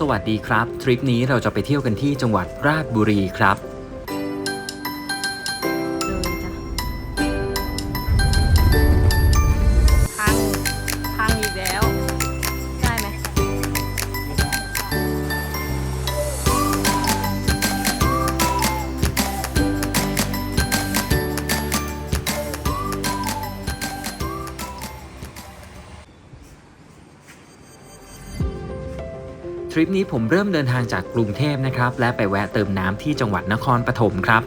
สวัสดีครับ ทริปนี้เราจะไปเที่ยวกันที่จังหวัดราชบุรีครับ ริปนี้ผมเริ่มเดินทางจากกรุงเทพนะครับ และไปแวะเติมน้ำที่จังหวัดนครปฐมครับ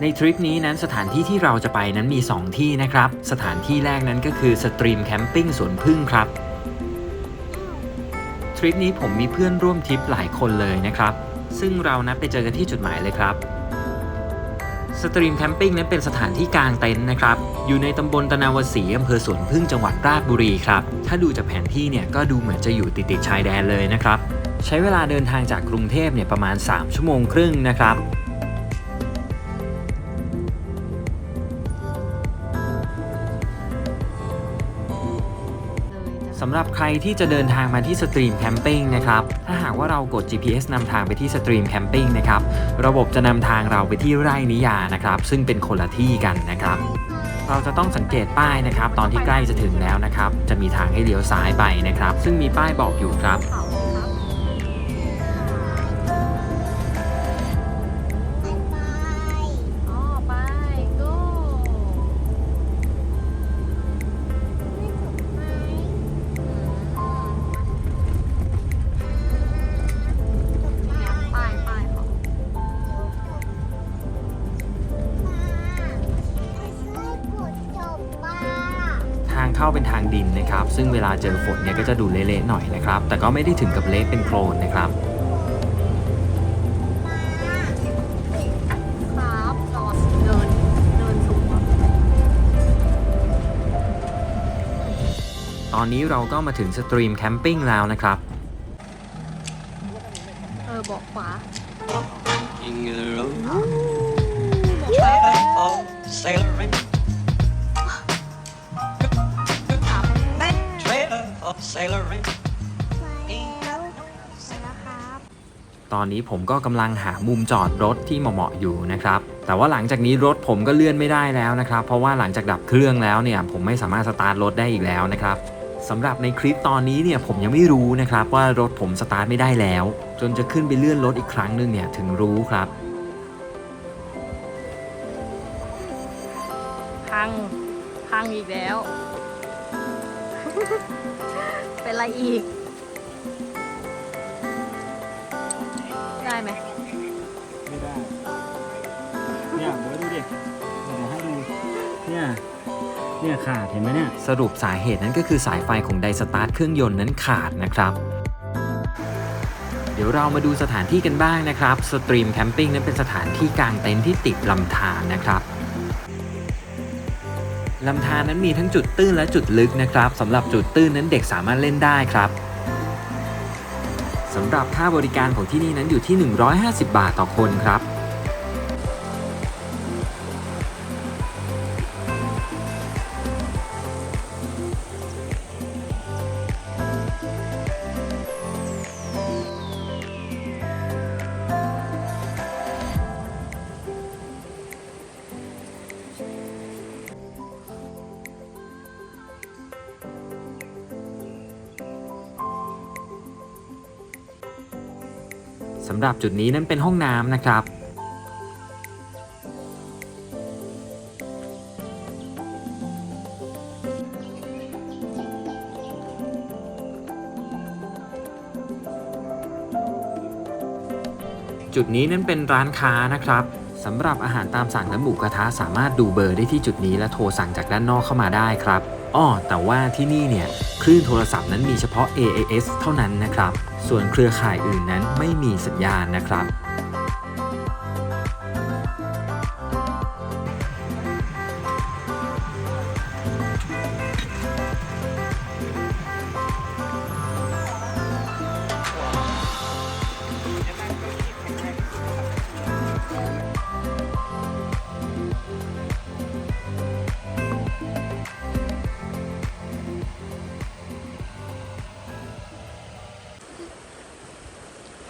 ในทริปนี้นั้นสถานที่ที่เราจะไปนั้นมี 2 ที่นะครับ สถานที่แรกนั้นก็คือสตรีมแคมปิ้งสวนพึ่งครับ ทริปนี้ผมมีเพื่อนร่วมทริปหลายคนเลยนะครับ ซึ่งเรานัดไปเจอกันที่จุดหมายเลยครับสตรีมแคมปิ้งนั้นเป็นสถานที่กลางเต็นท์นะครับ อยู่ในตำบลตะนาวศรีอำเภอสวนพึ่งจังหวัดราชบุรีครับ ถ้าดูจากแผนที่เนี่ยก็ดูเหมือนจะอยู่ติดติดๆชายแดนเลยนะครับ ใช้เวลาเดินทางจากกรุงเทพเนี่ยประมาณ 3 ชั่วโมงครึ่งนะครับ สำหรับใครที่จะเดินทางมาที่สตรีมแคมปิ้งนะครับ ถ้าหากว่าเรากด GPS นำทางไปที่สตรีมแคมปิ้งนะครับ ระบบจะนำทางเราไปที่ไร่นิยานะครับ ซึ่งเป็นคนละที่กันนะครับ เราจะต้องสังเกตป้ายนะครับ ตอนที่ใกล้จะถึงแล้วนะครับ จะมีทางให้เลี้ยวซ้ายไปนะครับ ซึ่งมีป้ายบอกอยู่ครับางเข้าเป็นทางดินนะครับ ซึ่งเวลาเจอฝนเนี่ยก็จะดูเละๆหน่อยนะครับ แต่ก็ไม่ได้ถึงกับเละเป็นโคลนนะครับครับจอดเดินเดินสูงอะตอนนี้เราก็มาถึงสตรีมแคมปิ้งแล้วนะครับ เออบอกขวา In the road, trailer for sailoring. ถ sailoring. Ain't got no นะครับตอนนี้ผมก็กำลังหามุมจอดรถที่เหมาะๆอยู่นะครับ แต่ว่าหลังจากนี้รถผมก็เลื่อนไม่ได้แล้วนะครับ เพราะว่าหลังจากดับเครื่องแล้วเนี่ยผมไม่สามารถสตาร์ทรถได้อีกแล้วนะครับสำหรับในคลิปตอนนี้เนี่ยผมยังไม่รู้นะครับว่ารถผมสตาร์ทไม่ได้แล้ว จนจะขึ้นไปเลื่อนรถอีกครั้งหนึ่งเนี่ยถึงรู้ครับพังพังอีกแล้ว เป็นไรอีก ได้ไหมไม่ได้ เนี่ยเดี๋ยวดูดิ เดี๋ยวให้ดู เนี่ย เนี่ยขาดเห็นไหมเนี่ย สรุปสาเหตุนั้นก็คือสายไฟของไดสตาร์ทเครื่องยนต์นั้นขาดนะครับ เดี๋ยวเรามาดูสถานที่กันบ้างนะครับ สตรีมแคมปิ้งนั้นเป็นสถานที่กลางเต็นท์ที่ติดลำธารนะครับ ลำธารนั้นมีทั้งจุดตื้นและจุดลึกนะครับสำหรับจุดตื้นนั้นเด็กสามารถเล่นได้ครับสำหรับค่าบริการของที่นี่นั้นอยู่ที่ 150 บาทต่อคนครับ สำหรับจุดนี้นั้นเป็นห้องน้ำนะครับ จุดนี้นั้นเป็นร้านค้านะครับสำหรับอาหารตามสั่งและหมูกระทะสามารถดูเบอร์ได้ที่จุดนี้และโทรสั่งจากด้านนอกเข้ามาได้ครับอ้อแต่ว่าที่นี่เนี่ยคลื่นโทรศัพท์นั้นมีเฉพาะ AAS เท่านั้นนะครับ ส่วนเครือข่ายอื่นนั้นไม่มีสัญญาณนะครับ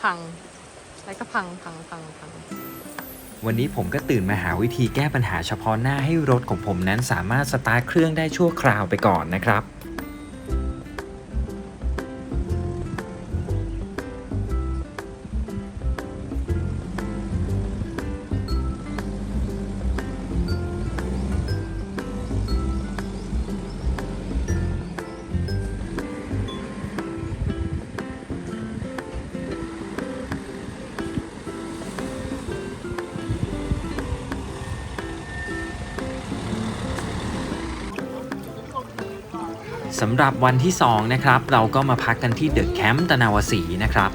พัง แล้วก็พังพังพังพังวันนี้ผมก็ตื่นมาหาวิธีแก้ปัญหาเฉพาะหน้าให้รถของผมนั้นสามารถสตาร์ทเครื่องได้ชั่วคราวไปก่อนนะครับ สำหรับวันที่ 2 นะครับ เราก็มาพักกันที่เดอะแคมป์ตะนาวสีนะครับ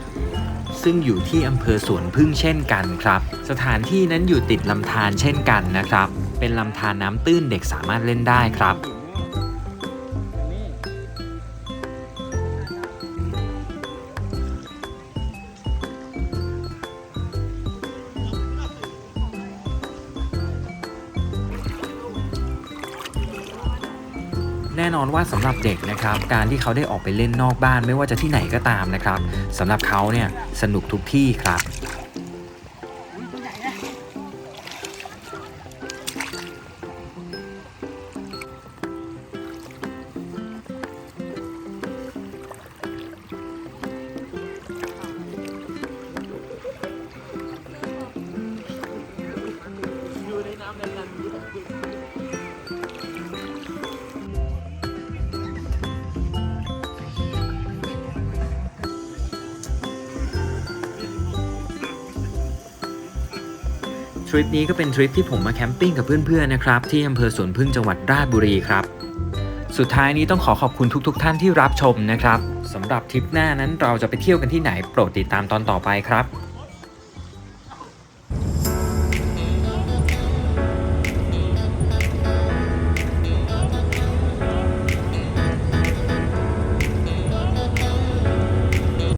ซึ่งอยู่ที่อำเภอสวนพึ่งเช่นกันครับ สถานที่นั้นอยู่ติดลำธารเช่นกันนะครับ เป็นลำธารน้ำตื้นเด็กสามารถเล่นได้ครับ น่นอนว่าสำหรับเด็กนะครับการที่เขาได้ออกไปเล่นนอกบ้านไม่ว่าจะที่ไหนก็ตามนะครับสำหรับเขาเนี่ยสนุกทุกที่ครับ ริปนี้ก็เป็นทริปที่ผมมาแคมปิ้งกับเพื่อนๆนะครับที่อำเภอสวนพึ่งจังหวัดราชบุรีครับ สุดท้ายนี้ต้องขอขอบคุณทุกๆทท่านที่รับชมนะครับสำหรับทริปหน้านั้นเราจะไปเที่ยวกันที่ไหนโปรดติดตามตอนต่อไปครับ